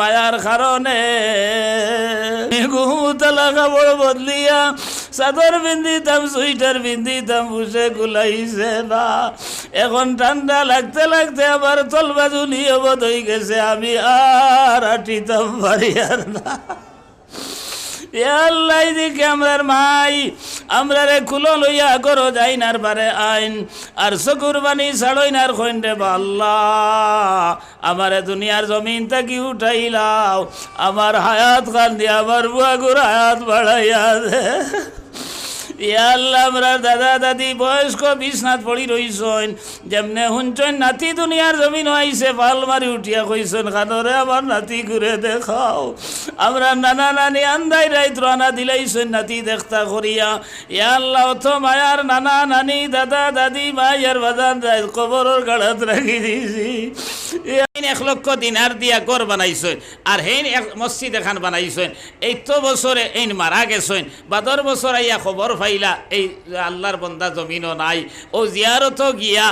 মায়ার কারণে ঘুমতলা কাপড় বদলিয়া চাদর পিন্দিতাম সুইটার পিন্দিতাম বুসে গুলাইছে না। এখন ঠান্ডা লাগতে লাগতে আবার তলবাজু নিয়ে বোধ হয়ে গেছে, আমি আর আটিতাম পারি আর না। দিকে আমরার মাই আমরা রে কুলো লইয়া করো যাই নার পারে আইন। আর চকুর বাণী ছাড়ই নার খৈন্ডে আল্লাহ। আমারে দুনিয়ার জমিন তাকি উঠাইলাও আমার হায়াত খান দিয়ে আমার বুয়াগুর হায়াত বাড়াইয়া দে। আল্লাহ দাদা দাদি, বয়স্ক বিছনাথ পড়ি রইছন যেমনে শুনছন, নাতি দুনিয়ার জমিন আইছে ভালো মারি উঠিয়া কইছন খানরে আমার নাতি ঘুরে দেখাও। আমরা নানা নানি আন্দাই রাইত রানা দিলাইছন, নাতি দেখতা করিয়া। ইয়া আল্লাহ অথ মায়ার নানা নানি, দাদা দাদি মায়ার বাদান কবরের গাড়াত রাখি এই এক লক্ষ দিনার দিয়া গড় বানাইছেন, আর হেন এক মসজিদ এখান বানাইছেন। এই তো বছরে এই মারা গেছেন বাদর বছর আইয়া খবর পাইলা, এই আল্লাহর বন্দা জমিনও নাই। ও জিয়ারত গিয়া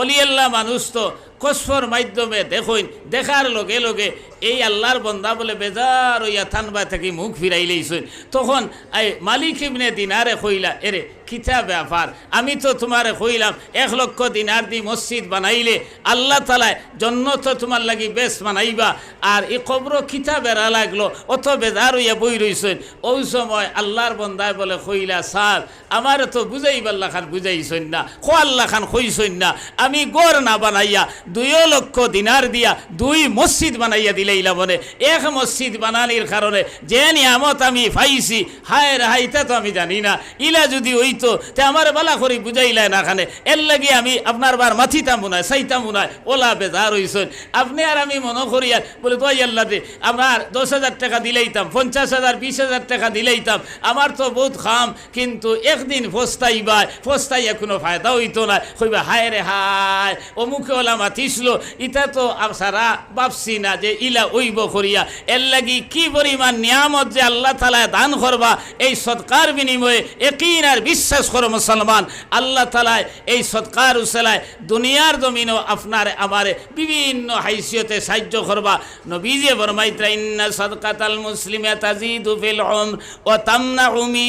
অলিয়াল্লা মানুষ তো কসফর মাধ্যমে দেখুন, দেখার লগে লগে এই আল্লাহর বন্দা বলে বেজার ওইয়া থানবা থাকি মুখ ফিরাই লইছেন তখন এই মালিক ইবনে দিনারে কইলা, এরে খিতা ব্যাপার আমি তো তোমারে কইলাম, এক লক্ষ দিনার দি মসজিদ বানাইলে আল্লাহ তালায় জন্য তো তোমার লাগি বেশ বানাইবা, আর এই কবর খিতা বেড়া লাগল, অত বেজার হইয়া বই রইছেন ওই সময় আল্লাহর বন্দায় বলে কইলা, স্যার, আমার তো বুঝাইবাল্লা খান বুঝাইছেন না খো আল্লাহ খান কইছেন না, আমি গড় না বানাইয়া দুই লক্ষ দিনার দিয়া দুই মসজিদ বানাইয়া দিলেইলা বলে। এক মসজিদ বানানির কারণে যে নিয়ামত আমি পাইছি, হায় রে হাইতা তো আমি জানি না। ইলা যদি হইতো, তে আমার বালা করি বুঝাইলাই না খানে। এর লাগি আমি আপনার বার মাথিতাম মুনায় চাইতাম মুনায়, ওলা বেজার হইছেন আপনি আর আমি মনে করি আর বলে তো আল্লাহ দে আমার দশ হাজার টাকা দিলেইতাম, পঞ্চাশ হাজার, বিশ হাজার টাকা দিলেইতাম। আমার তো বহুত খাম, কিন্তু একদিন ফস্তাইবা ফস্তাইয়া কোনো ফায়দা হইতো না। কইবা, হায় রে হায়, অমুকে ওলা মাতিছিল ইটা তো সারা ভাবছি না যে ইলা ওইব করিয়া। এর লাগি কি পরিমাণ নিয়ামত যে আল্লাহ তালায় দান করবা, এই সৎকার বিনিময়ে একইন আর বিশ্বাস করো মুসলমান। আল্লাহ তালায় এই সৎকার উসেলায় দুনিয়ার জমিনও আপনার আমারে বিভিন্ন হাইসিয়তে সাহায্য করবা। নবীজে বরমাইত্রা ইন্না সদকাতাল মুসলিমে তাজিদু ফিল উমর ও তামনা উমি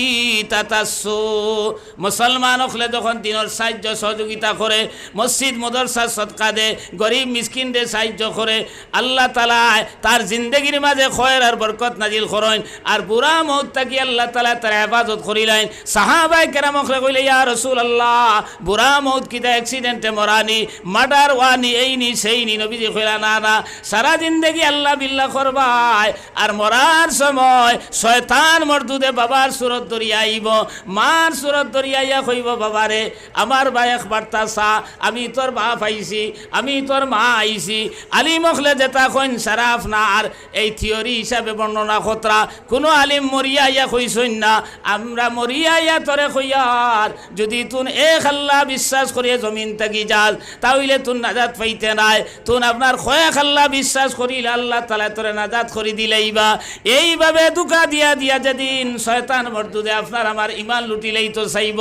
তাতাসু মুসলমান হলে যখন দিনের সাহায্য সহযোগিতা করে, মসজিদ মদরসা সদকা দে গরিব মিসকিনদের সাহায্য করে আল্লাহ তালা তার জিন্দগির মাঝে খয়ের আর বরকত নাজিল করেন। আর বুড়া মৌত থাকি আল্লাহ তালা তার হেফাজত করিলেন? সাহাবাই কেরামখলে কইলে ইয়া রসুল আল্লাহ বুড়া মৌত কিতা অ্যাক্সিডেন্টে মরানি মার্ডার ওয়ানি এই নি, সেই নি, নবীজি কইলা না না, সারা জিন্দগি আল্লাহ বিল্লাহ করবাই আর মরার সময় শয়তান মর্দুদে বাবার সুরত দরিয়া আইব, মার সুরত দরিয়া ইয়া কইব, বাবারে, আমার ভাই একবার তা সা, আমি তোর বাপ আইছি, আমি তোর মা আইছি। আলিম হলে যেটা কইন সারাফ না আর এই থিওরি হিসাবে বর্ণনা খতরা। কোনো আলিম মরিয়া ইয়া কইসইন না। আমরা মরিয়া ইয়া তোরে কইয়ার। যদি তুন এক আল্লাহ বিশ্বাস করিয়ে জমিন থাকি যাস তাহলে তুন নাজাত পাইতে নাই। তুন আপনার কয়েক আল্লাহ বিশ্বাস করিলে আল্লাহ তালা তোরে নাজাত করি দিলেইবা এইভাবে দুকা দিয়া দিয়া যেদিন শয়তান মর্দুদে আপনার আমার ইমান লুটিলেই তো চাইব।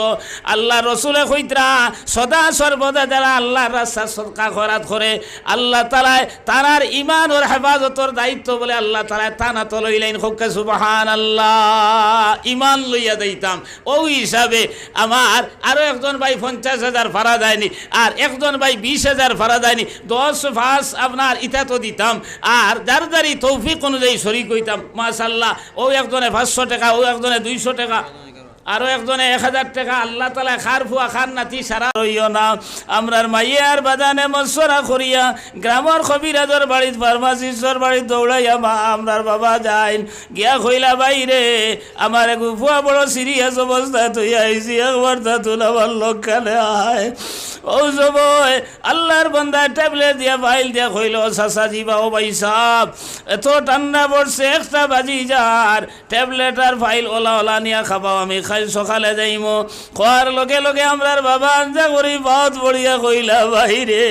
আল্লাহ রসুলে কইতরা, সদা সর্বদা যারা আল্লাহ রাস্তা সদকা খরাত করে, আল্লাহ তালায় তারার ইমান ওর হেফাজতর দায়িত্ব বলে আল্লাহ তালায় তানা তো লইলেন খোকে সুবাহান আল্লাহ ইমান লইয়া দিতাম ওই হিসাবে আমার আরও একজন ভাই পঞ্চাশ হাজার ভাড়া দেয়নি, আর একজন ভাই বিশ হাজার ভাড়া দেয়নি। দশ পাঁচ আপনার ইটা তো দিতাম, আর যার যারি তৌফিক অনুযায়ী শরিক হইতাম। মাশাল্লাহ ও একজনে পাঁচশো টাকা, ও একজনে দুইশো টাকা। আরও একজনে এক হাজার টাকা আল্লাহ তালা খার ফুয়া খার নাতি সারা রইও না। আমরার মাইয়ার বাজানে মৎসরা করিয়া গ্রামের কবিরাজর বাড়িত ফার্মাসিস্টর বাড়িত দৌড়াইয়া মা, আমরার বাবা যাইন। গিয়া কইলা বাইরে আমার এক ফুয়া বড় সিরিয়াস অবস্থায় তুই আইসি একবার, তা তুল আমার লোকখানে আয়। ও সময় আল্লাহর বন্দায় ট্যাবলেট দিয়া, ফাইল দিয়া কইল সাসা জিবা ও ভাই সাহ এত ঠান্ডা পড়ছে, একটা বাজি যার। ট্যাবলেট আর ফাইল ওলা ওলা নিয়া খাবাও, আমি খাই সকালে যাইমো। খোয়ার লগে লগে আমরার বাবা আঞ্জা করি বাদ বড়িয়া কইলা বাইরে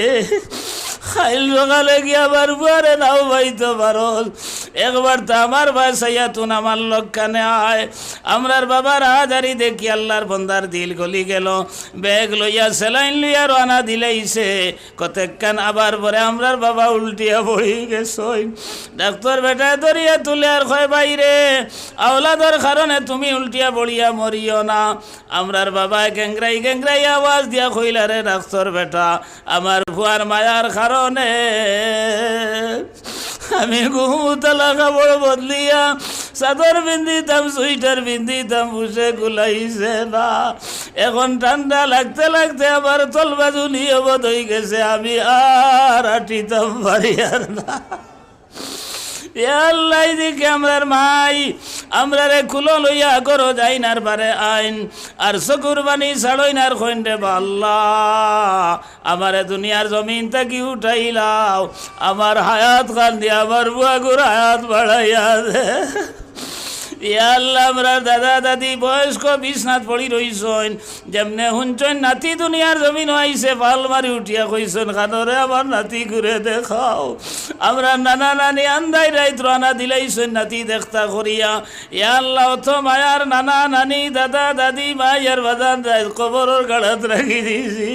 খাইল সকালে গিয়া আবার বুয়ারে নাও বাইতে পারস একবার তো আমার বাসাইয়া তুন আমার লক্ষানে আয়। আমরার বাবার হাজারি দেখি আল্লাহর বন্দার দিল গলি গেল। ব্যাগ লইয়া সেলাইন লইয়া রানা দিলেইছে। কতক্ষণ আবার পরে আমরার বাবা উল্টিয়া পড়ি গেছই ডাক্তার বেটা ধরিয়া তুলে আর কয় বাইরে আওলাদর কারণে তুমি উল্টিয়া পড়িয়া মরিও না। আমরার বাবা গেংরাই গেংরাই আওয়াজ দিয়া কইলা, রে ডাক্তার বেটা, আমার ভুয়ার মায়ার কারণে আমি ঘুমুতলা কাপড় বদলিয়া চাদর পিন্ধিতাম সুইটার পিন্ধিতাম, বুসে গুলাইছে না। এখন ঠান্ডা লাগতে লাগতে আবার তলবাজু নিয়ে বদই হয়ে গেছে, আমি আর আটিতাম পারি আর না। যাইনার পারে আইন। আর আল্লাহ। আমারে দুনিয়ার জমিন থাকি উঠাইলাও আমার হায়াত কান্দি, আমার আমার বুয়াগুর হায়াত বাড়াইয়া দে। আল্লাহ আমরা দাদা দাদি বয়স্ক বিছনাথ পড়ি রইছন যেমনে হুঞ্চন নাতি দুনিয়ার জমিন আইছে ভালো মারি উঠিয়া কইছন খানরে আমার নাতি ঘুরে দেখাও। আমরা নানা নানি আন্দাই রাইত রানা দিলাইছন নাতি দেখতা করিয়া ইয়া আল্লাহ অত মায়ার নানা নানি, দাদা দাদি মায়ার বাদান কবরের গাড়াত রাখি দিছি।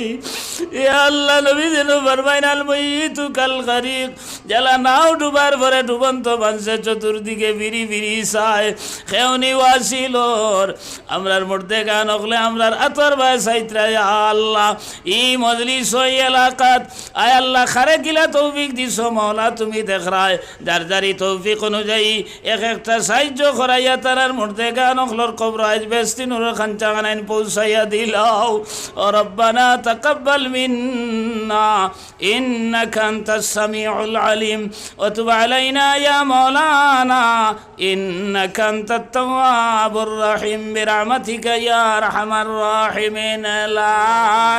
ইয়া আল্লাহ নবী যেন ফরমাইনাল মইতু কাল গরিক জ্বালা নাও ডুবার ভরে ডুবন্ত মানুষের চতুর্দিকে বিড়ি বিড়ি চায়। খেউনি ওয়াসিলোর আমরার মধ্যে গান হকলে আমরার আতর বাই সাইত্রা আল্লাহ ই মজলিস ওই এলাকাত আয় আল্লাহ খারে গিলা তৌফিক দিছ মৌলা তুমি দেখ রায় যার যারি তৌফিক অনুযায়ী এক একটা সাহায্য করাইয়া তারার মধ্যে গান হকলোর কবর আজ বেস্তি নুর খাঞ্চা গানাইন পৌঁছাইয়া দিলাও ও রব্বানা তাকাব্বাল মিন্না ইন্নাকা আনতাস সামিউল আলিম وتب علينا يا مولانا إنك أنت التواب الرحيم برحمتك يا أرحم الراحمين. لا